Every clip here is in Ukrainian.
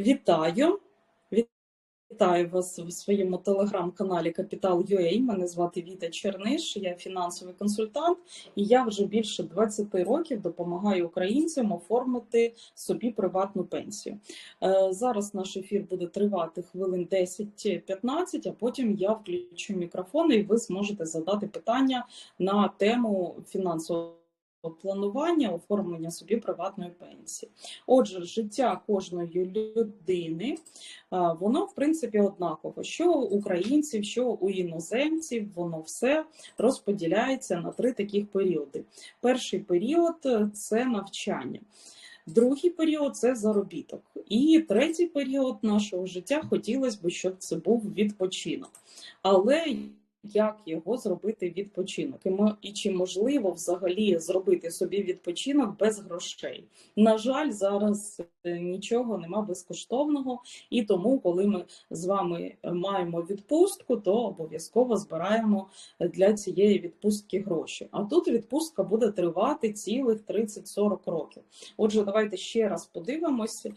Вітаю! Вітаю вас в своєму телеграм-каналі Капітал.ua. Мене звати Віта Черниш, я фінансовий консультант, і я вже більше 20 років допомагаю українцям оформити собі приватну пенсію. Е, Зараз наш ефір буде тривати хвилин 10-15, а потім я включу мікрофон і ви зможете задати питання на тему фінансового планування, оформлення собі приватної пенсії. Отже, життя кожної людини, воно в принципі однаково. Що у українців, що у іноземців, воно все розподіляється на три таких періоди. Перший період це навчання. Другий період це заробіток. І третій період нашого життя хотілося б, щоб це був відпочинок. Але як його зробити відпочинок? І, чи можливо взагалі зробити собі відпочинок без грошей? На жаль, зараз е, нічого нема безкоштовного, і тому, коли ми з вами маємо відпустку, то обов'язково збираємо для цієї відпустки гроші. А тут відпустка буде тривати цілих 30-40 років. Отже, давайте ще раз подивимося,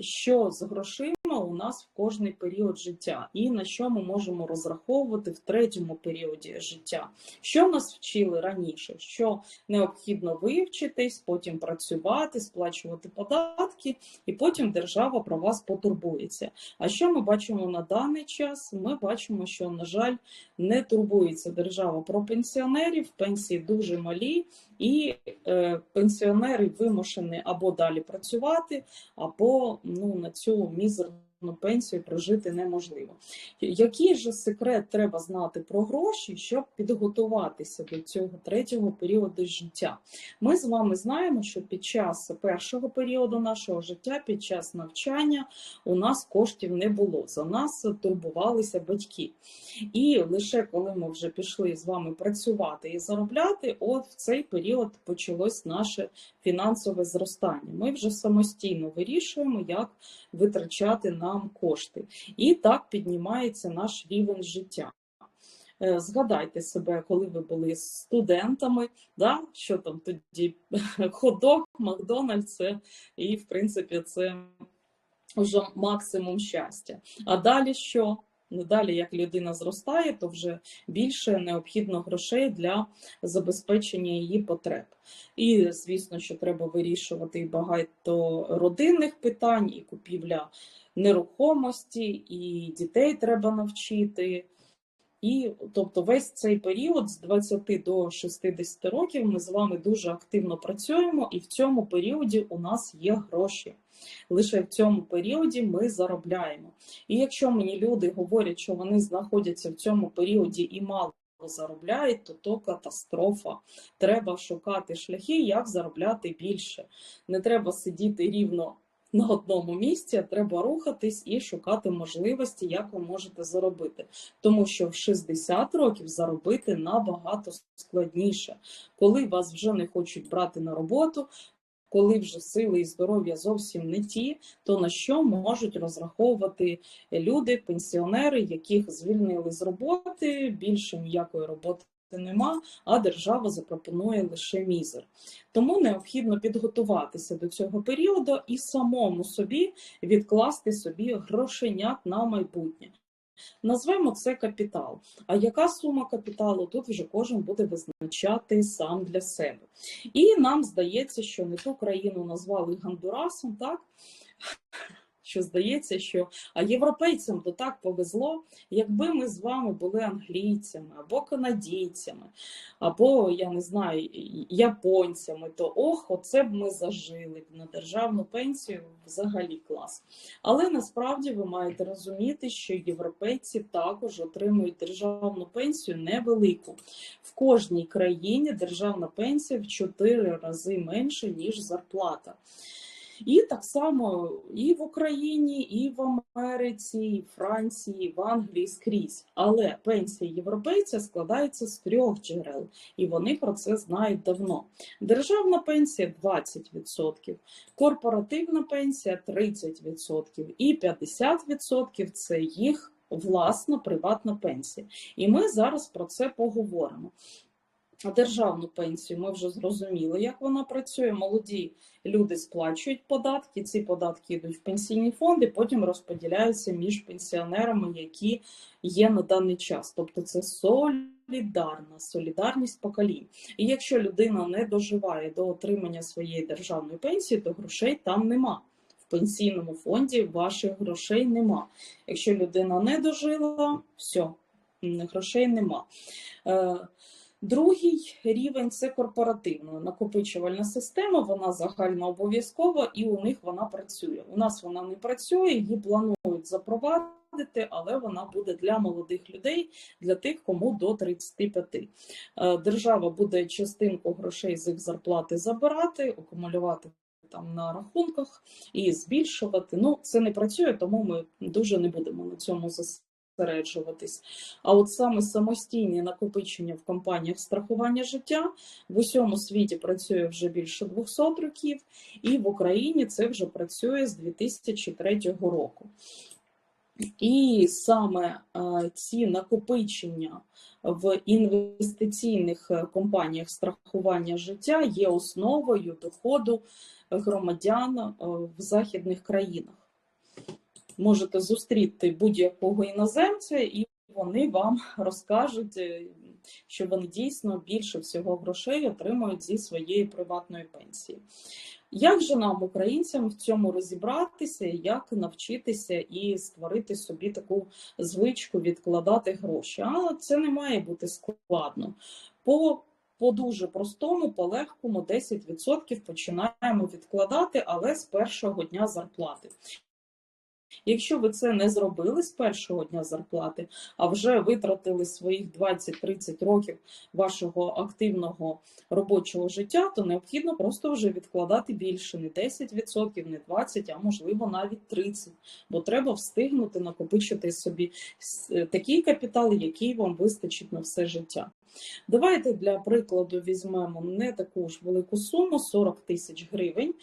що з грошима у нас в кожний період життя, і на що ми можемо розраховувати в третьому періоді життя. Що нас вчили раніше? Що необхідно вивчитись, потім працювати, сплачувати податки, і потім держава про вас потурбується. А що ми бачимо на даний час? Ми бачимо, що, на жаль, не турбується держава про пенсіонерів, пенсії дуже малі, і е, пенсіонери вимушені або далі працювати, або ну, на цю мізерну пенсію прожити неможливо. Який же секрет треба знати про гроші, щоб підготуватися до цього третього періоду життя? Ми з вами знаємо, що під час першого періоду нашого життя, під час навчання, у нас коштів не було. За нас турбувалися батьки. І лише коли ми вже пішли з вами працювати і заробляти, от в цей період почалось наше фінансове зростання. Ми вже самостійно вирішуємо, як витрачати нам кошти. І так піднімається наш рівень життя. Е, Згадайте себе, коли ви були студентами, да? що там тоді ходок, Макдональдс, і в принципі це вже максимум щастя. А далі що? Далі, як людина зростає, то вже більше необхідно грошей для забезпечення її потреб. І, звісно, що треба вирішувати багато родинних питань, і купівля нерухомості, і дітей треба навчити. І тобто весь цей період з 20 до 60 років ми з вами дуже активно працюємо, і в цьому періоді у нас є гроші. Лише в цьому періоді ми заробляємо. І якщо мені люди говорять, що вони знаходяться в цьому періоді і мало заробляють, то то катастрофа. Треба шукати шляхи, як заробляти більше. Не треба сидіти рівно на одному місці, треба рухатись і шукати можливості, як ви можете заробити. Тому що в 60 років заробити набагато складніше, коли вас вже не хочуть брати на роботу. Коли вже сили і здоров'я зовсім не ті, то на що можуть розраховувати люди, пенсіонери, яких звільнили з роботи, більше ніякої роботи нема, а держава запропонує лише мізер. Тому необхідно підготуватися до цього періоду і самому собі відкласти собі грошенят на майбутнє. Назвемо це капітал. А яка сума капіталу? Тут вже кожен буде визначати сам для себе. І нам здається, що не ту країну назвали Гондурасом, так? Що здається, що європейцям то так повезло, якби ми з вами були англійцями або канадійцями, або я не знаю, японцями, то ох, оце б ми зажили б на державну пенсію взагалі клас. Але насправді ви маєте розуміти, що європейці також отримують державну пенсію невелику. В кожній країні державна пенсія в 4 рази менше, ніж зарплата. І так само і в Україні, і в Америці, і в Франції, і в Англії скрізь. Але пенсія європейця складається з трьох джерел, і вони про це знають давно. Державна пенсія 20%, корпоративна пенсія 30% і 50% це їх власна приватна пенсія. І ми зараз про це поговоримо. Державну пенсію ми вже зрозуміли, як вона працює. Молоді люди сплачують податки. Ці податки йдуть в пенсійні фонди, потім розподіляються між пенсіонерами, які є на даний час. Тобто це солідарна солідарність поколінь. І якщо людина не доживає до отримання своєї державної пенсії, то грошей там нема. В пенсійному фонді ваших грошей нема. Якщо людина не дожила, все, грошей нема. Другий рівень це корпоративна накопичувальна система, вона загальнообов'язкова і у них вона працює. У нас вона не працює, її планують запровадити, але вона буде для молодих людей, для тих, кому до 35. Е, Держава буде частинку грошей з їх зарплати забирати, акумулювати там на рахунках і збільшувати. Ну, це не працює, тому ми дуже не будемо на цьому зосереджуватись. А от саме самостійне накопичення в компаніях страхування життя в усьому світі працює вже більше 200 років, і в Україні це вже працює з 2003 року. І саме ці накопичення в інвестиційних е, компаніях страхування життя є основою доходу громадян е, в західних країнах. Можете зустріти будь-якого іноземця, і вони вам розкажуть, е, що вони дійсно більше всього грошей отримують зі своєї приватної пенсії. Як же нам, українцям, в цьому розібратися, як навчитися і створити собі таку звичку відкладати гроші? А це не має бути складно. По по дуже простому, по легкому 10% починаємо відкладати, але з першого дня зарплати. Якщо ви це не зробили з першого дня зарплати, а вже витратили своїх 20-30 років вашого активного робочого життя, то необхідно просто вже відкладати більше не 10%, не 20%, а можливо навіть 30%. Бо треба встигнути накопичити собі е, такий капітал, який вам вистачить на все життя. Давайте для прикладу візьмемо не таку ж велику суму 40 тисяч гривень.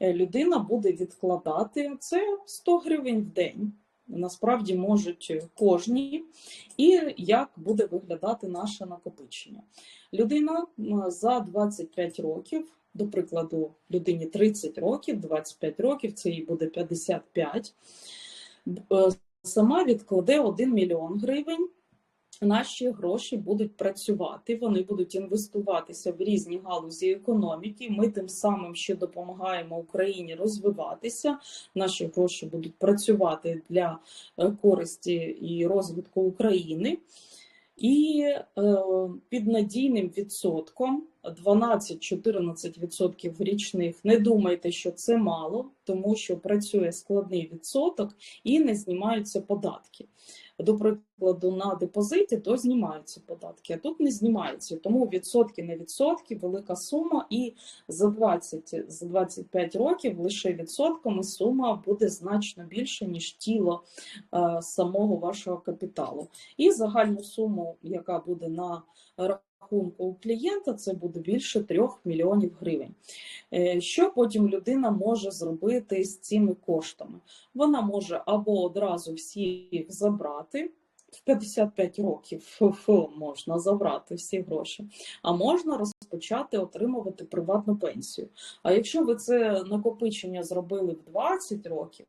Е, людина буде відкладати це 100 гривень в день. Насправді можуть кожні, і як буде виглядати наше накопичення. Людина за 25 років, до прикладу, людині 30 років, 25 років, це їй буде 55, е, сама відкладе 1 мільйон гривень наші гроші будуть працювати, вони будуть інвестуватися в різні галузі економіки. Ми тим самим ще допомагаємо Україні розвиватися. Наші гроші будуть працювати для е, користі і розвитку України. І е, під надійним відсотком 12-14% річних. Не думайте, що це мало, тому що працює складний відсоток і не знімаються податки до прикладу, на депозиті, то знімаються податки, а тут не знімаються. Тому відсотки на відсотки, велика сума, і за 20 за 25 років лише відсотками сума буде значно більше, ніж тіло е, самого вашого капіталу. І загальну суму, яка буде на рахунку у клієнта, це буде більше 3 мільйонів гривень. Е, що потім людина може зробити з цими коштами? Вона може або одразу всі їх забрати. В 55 років можна забрати всі гроші, а можна розпочати отримувати приватну пенсію. А якщо ви це накопичення зробили в 20 років,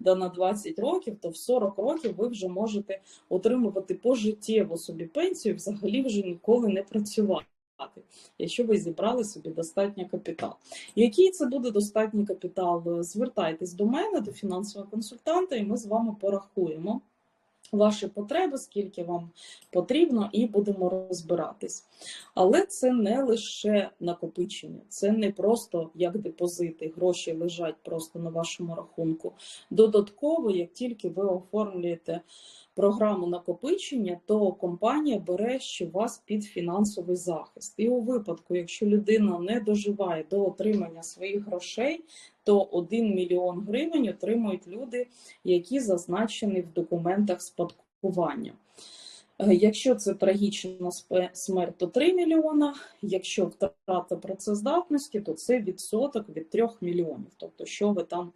да на 20 років, то в 40 років ви вже можете отримувати пожиттєву собі пенсію, взагалі вже ніколи не працювати. Якщо ви зібрали собі достатній капітал. Який це буде достатній капітал? Звертайтесь до мене, до фінансового консультанта, і ми з вами порахуємо ваші потреби, скільки вам потрібно, і будемо розбиратись. Але це не лише накопичення, це не просто як депозити, гроші лежать просто на вашому рахунку. Додатково, як тільки ви оформлюєте програму накопичення, то компанія бере ще вас під фінансовий захист. І у випадку, якщо людина не доживає до отримання своїх грошей, то 1 мільйон гривень отримують люди, які зазначені в документах спадкування. Е, Якщо це трагічна смерть, то 3 мільйона. Якщо втрата працездатності, то це відсоток від 3 мільйонів. Тобто, що ви там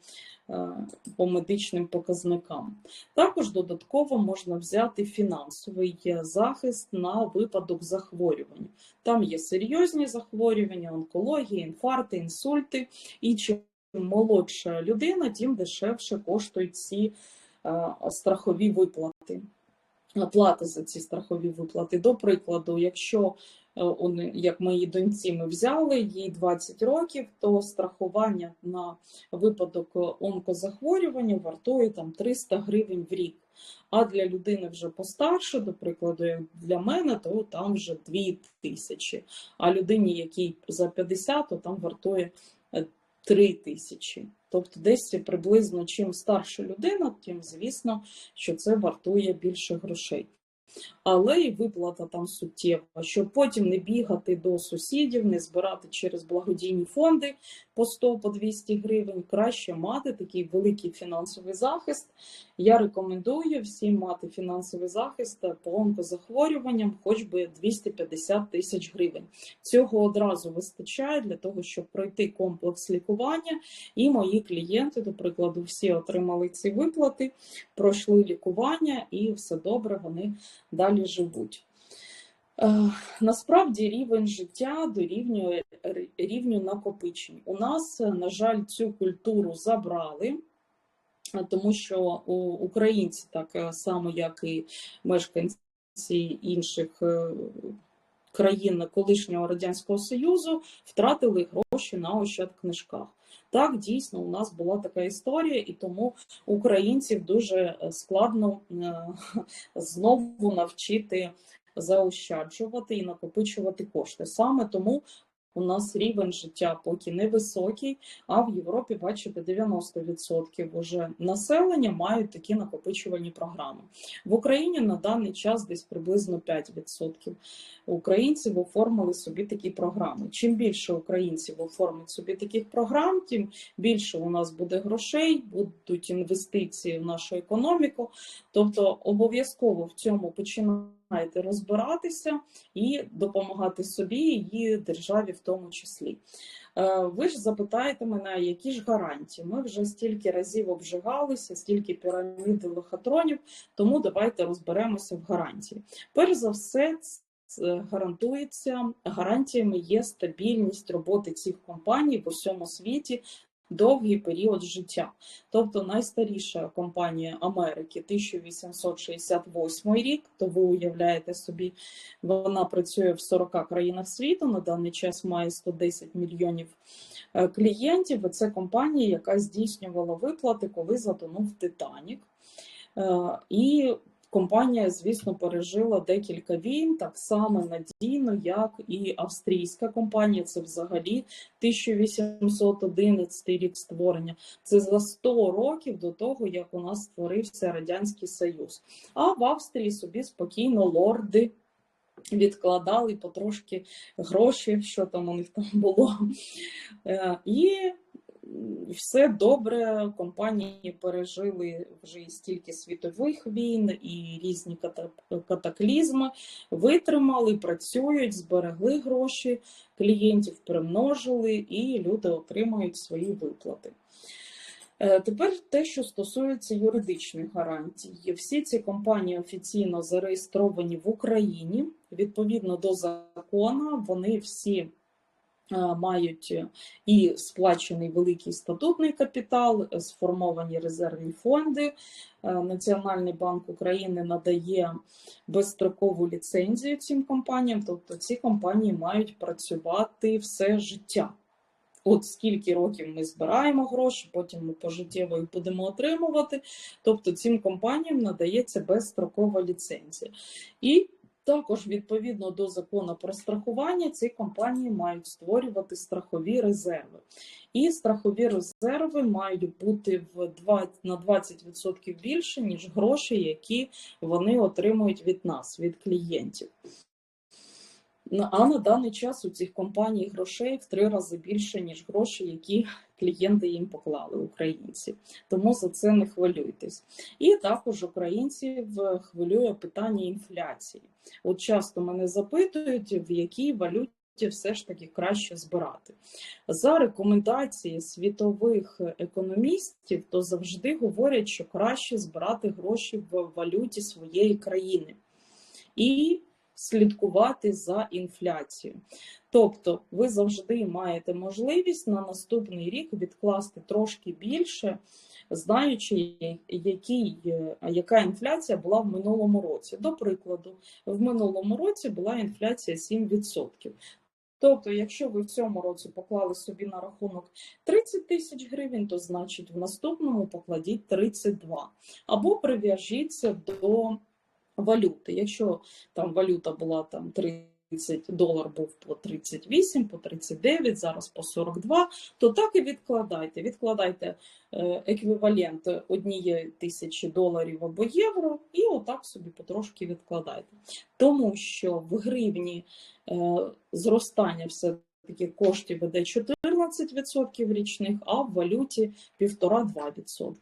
е, по медичним показникам. Також додатково можна взяти фінансовий е, захист на випадок захворювань. Там є серйозні захворювання, онкологія, інфаркти, інсульти. І чим молодша людина, тим дешевше коштують ці страхові виплати. Плата за ці страхові виплати. До прикладу, якщо е, як моїй доньці ми взяли їй 20 років, то страхування на випадок е, онкозахворювання вартує там 300 гривень в рік. А для людини вже постарше, до прикладу, як для мене, то там вже 2 тисячі. А людині, якій за 50, то там вартує 3 тисячі. Тобто десь приблизно чим старша людина, тим звісно, що це вартує більше грошей. Але і виплата там суттєва, щоб потім не бігати до сусідів, не збирати через благодійні фонди по 100 по 200 гривень. Краще мати такий великий фінансовий захист. Я рекомендую всім мати фінансовий захист по онкозахворюванням, хоч би 250 тисяч гривень. Цього одразу вистачає для того, щоб пройти комплекс лікування. І мої клієнти, до прикладу, всі отримали ці виплати, пройшли лікування і все добре, вони далі живуть. Е, Насправді рівень життя дорівнює рівню накопичень. У нас, на жаль, цю культуру забрали, тому що українці, так е, само як і мешканці інших е, країн колишнього радянського союзу, втратили гроші на ощадкнижках. Так, дійсно, у нас була така історія, і тому українців дуже е, складно знову навчити заощаджувати і накопичувати кошти. Саме тому у нас рівень життя поки невисокий, а в Європі, бачите, 90% уже населення мають такі накопичувальні програми. В Україні на даний час десь приблизно 5% українців оформили собі такі програми. Чим більше українців оформить собі таких програм, тим більше у нас буде грошей, будуть інвестиції в нашу економіку. Тобто обов'язково в цьому починаєте розбиратися і допомагати собі і державі в тому числі. Е, Ви ж запитаєте мене, які ж гарантії? Ми вже стільки разів обжигалися, стільки пірамід лохотронів, тому давайте розберемося в гарантії. Перш за все, гарантується гарантіями є стабільність роботи цих компаній в усьому світі довгий період життя. Тобто найстаріша компанія Америки 1868 рік, то ви уявляєте собі, вона працює в 40 країнах світу, на даний час має 110 мільйонів е, клієнтів. Це компанія, яка здійснювала виплати, коли затонув Титанік. Е, І компанія, звісно, пережила декілька війн, так само надійно, як і австрійська компанія. Це взагалі 1811 рік створення. Це за 100 років до того, як у нас створився Радянський Союз. А в Австрії собі спокійно лорди. Відкладали потрошки гроші, що там у них там було. Е, І все добре. Компанії пережили вже стільки світових війн, і різні ката- катаклізми, витримали, працюють, зберегли гроші, клієнтів примножили, і люди отримують свої виплати. Е, Тепер те, що стосується юридичних гарантій. Всі ці компанії офіційно зареєстровані в Україні. Відповідно до закону, вони всі мають і сплачений великий статутний капітал, е, сформовані резервні фонди. Е, Національний банк України надає безстрокову ліцензію цим компаніям, тобто ці компанії мають працювати все життя. От скільки років ми збираємо гроші, потім ми пожиттєво їх будемо отримувати. Тобто цим компаніям надається безстрокова ліцензія. І також відповідно до закону про страхування, ці компанії мають створювати страхові резерви. І страхові резерви мають бути в 20, на 20% більше, ніж гроші, які вони отримують від нас, від клієнтів. А на даний час у цих компаній грошей в три рази більше, ніж гроші, які клієнти їм поклали, українці. Тому за це не хвилюйтесь. І також українців хвилює питання інфляції. От часто мене запитують, в якій валюті все ж таки краще збирати. За рекомендації світових економістів, то завжди говорять, що краще збирати гроші в валюті своєї країни. І слідкувати за інфляцією. Тобто ви завжди маєте можливість на наступний рік відкласти трошки більше, знаючи, який, яка інфляція була в минулому році. До прикладу, в минулому році була інфляція 7%. Тобто, якщо ви в цьому році поклали собі на рахунок 30 тисяч гривень, то значить в наступному покладіть 32. Або прив'яжіться до валюти. Якщо там валюта була там 30 долар був по 38, по 39, зараз по 42, то так і відкладайте. Відкладайте е, еквівалент однієї тисячі доларів або євро, і отак собі потрошки відкладайте. Тому що в гривні е, зростання все таки коштів веде 14% річних, а в валюті 1,5-2%.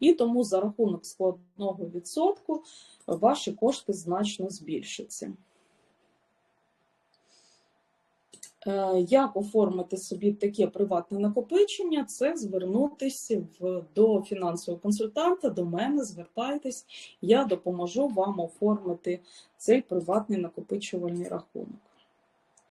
І тому за рахунок складного відсотку ваші кошти значно збільшаться. Е, Як оформити собі таке приватне накопичення? Це звернутися до фінансового консультанта, до мене, звертайтесь, я допоможу вам оформити цей приватний накопичувальний рахунок.